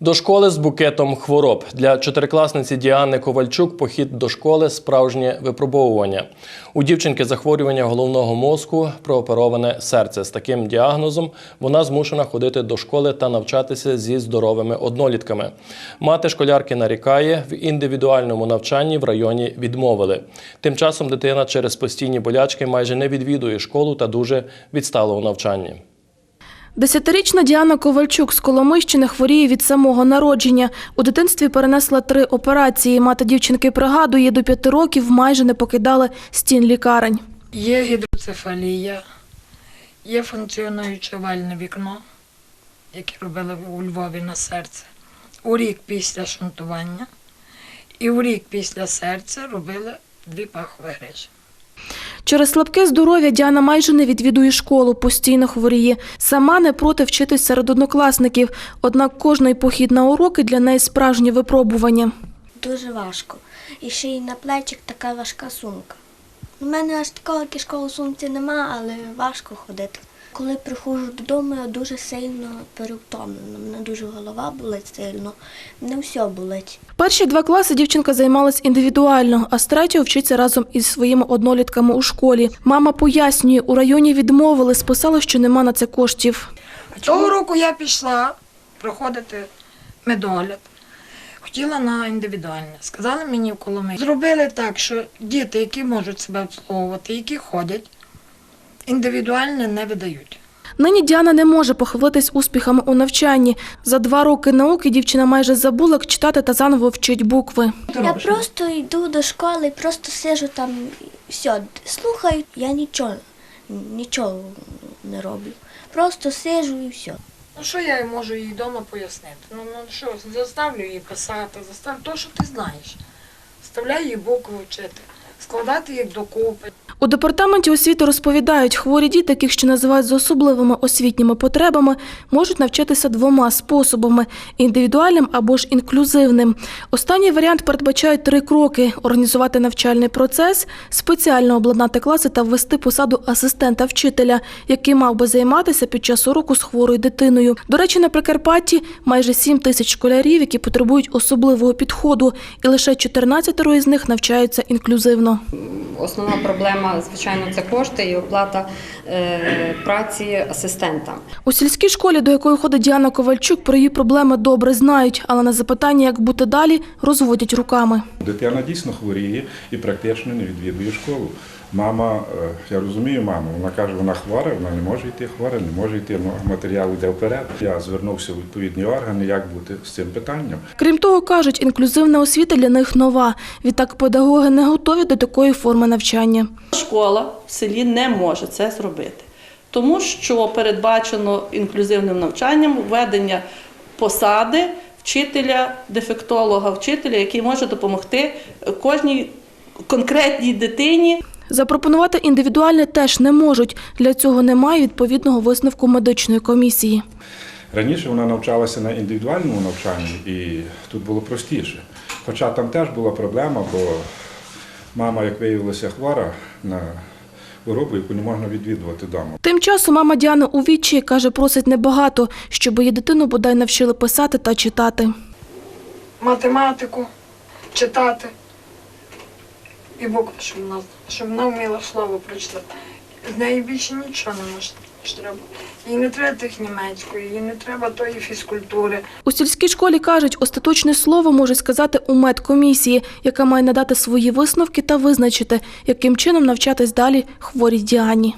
До школи з букетом хвороб для чотирикласниці Діани Ковальчук похід до школи справжнє випробовування. У дівчинки захворювання головного мозку, проопероване серце. З таким діагнозом вона змушена ходити до школи та навчатися зі здоровими однолітками. Мати школярки нарікає, в індивідуальному навчанні в районі відмовили. Тим часом дитина через постійні болячки майже не відвідує школу та дуже відстала у навчанні. Десятирічна Діана Ковальчук з Коломийщини хворіє від самого народження. У дитинстві перенесла три операції. Мати дівчинки пригадує, до п'яти років майже не покидали стін лікарень. Є гідроцефалія, є функціонуюче вальне вікно, яке робили у Львові на серце. У рік після шунтування і у рік після серця робили дві пахові грижі. Через слабке здоров'я Діана майже не відвідує школу, постійно хворіє. Сама не проти вчитись серед однокласників. Однак кожний похід на уроки для неї справжнє випробування. Дуже важко. І ще й на плечик така важка сумка. У мене аж такого кишкового сумці нема, але важко ходити. Коли приходжу додому, я дуже сильно перевтомлена. Мене дуже голова болить сильно, мене все болить. Перші два класи дівчинка займалась індивідуально, а з третього вчиться разом із своїми однолітками у школі. Мама пояснює, у районі відмовили, списали, що нема на це коштів. Того року я пішла проходити медогляд. Хотіла на індивідуальне. Сказали мені в Коломиї. Зробили так, що діти, які можуть себе обслуговувати, які ходять, індивідуальне не видають. Нині Діана не може похвалитись успіхами у навчанні. За два роки науки дівчина майже забула, як читати та заново вчить букви. Я просто йду до школи, просто сижу там, все, слухаю, я нічого, нічого не роблю. Просто сижу і все. Ну що я можу їй вдома пояснити? Ну, ну що, заставлю її писати, заставлю то, що ти знаєш. Заставляю її букви вчити, складати їх докупи. У департаменті освіти розповідають, хворі діти, яких ще називають з особливими освітніми потребами, можуть навчатися двома способами індивідуальним або ж інклюзивним. Останній варіант передбачає три кроки: організувати навчальний процес, спеціально обладнати класи та ввести посаду асистента вчителя, який мав би займатися під час уроку з хворою дитиною. До речі, на Прикарпатті майже 7 тисяч школярів, які потребують особливого підходу, і лише 14 із них навчаються інклюзивно. Основна проблема, звичайно, це кошти і оплата е, праці асистента. У сільській школі, до якої ходить Діана Ковальчук, про її проблеми добре знають, але на запитання, як бути далі, розводять руками. Дитина дійсно хворіє і практично не відвідує школу. Мама, е, я розумію маму, вона каже, вона хвора, вона не може йти хвора, не може йти, матеріал йде вперед. Я звернувся у відповідні органи, як бути з цим питанням. Крім того, кажуть, інклюзивна освіта для них нова. Відтак педагоги не готові до такої форми навчання. Школа в селі не може це зробити, тому що передбачено інклюзивним навчанням введення посади вчителя, дефектолога, вчителя, який може допомогти кожній конкретній дитині Запропонувати індивідуальне теж не можуть. Для цього немає відповідного висновку медичної комісії. Раніше вона навчалася на індивідуальному навчанні і тут було простіше. Хоча там теж була проблема, бо мама, як виявилося, хвора на хворобу, яку не можна відвідувати вдома. Тим часом мама Діана у відчаї каже, просить небагато, щоб її дитину бодай навчили писати та читати. Математику, читати і букви, щоб вона, щоб вона вміла слово прочитати. З неї більше нічого не може ж треба. Їй не треба тих німецької, їй не треба тої фізкультури. У сільській школі кажуть, остаточне слово можуть сказати у медкомісії, яка має надати свої висновки та визначити, яким чином навчатись далі хворій Діані.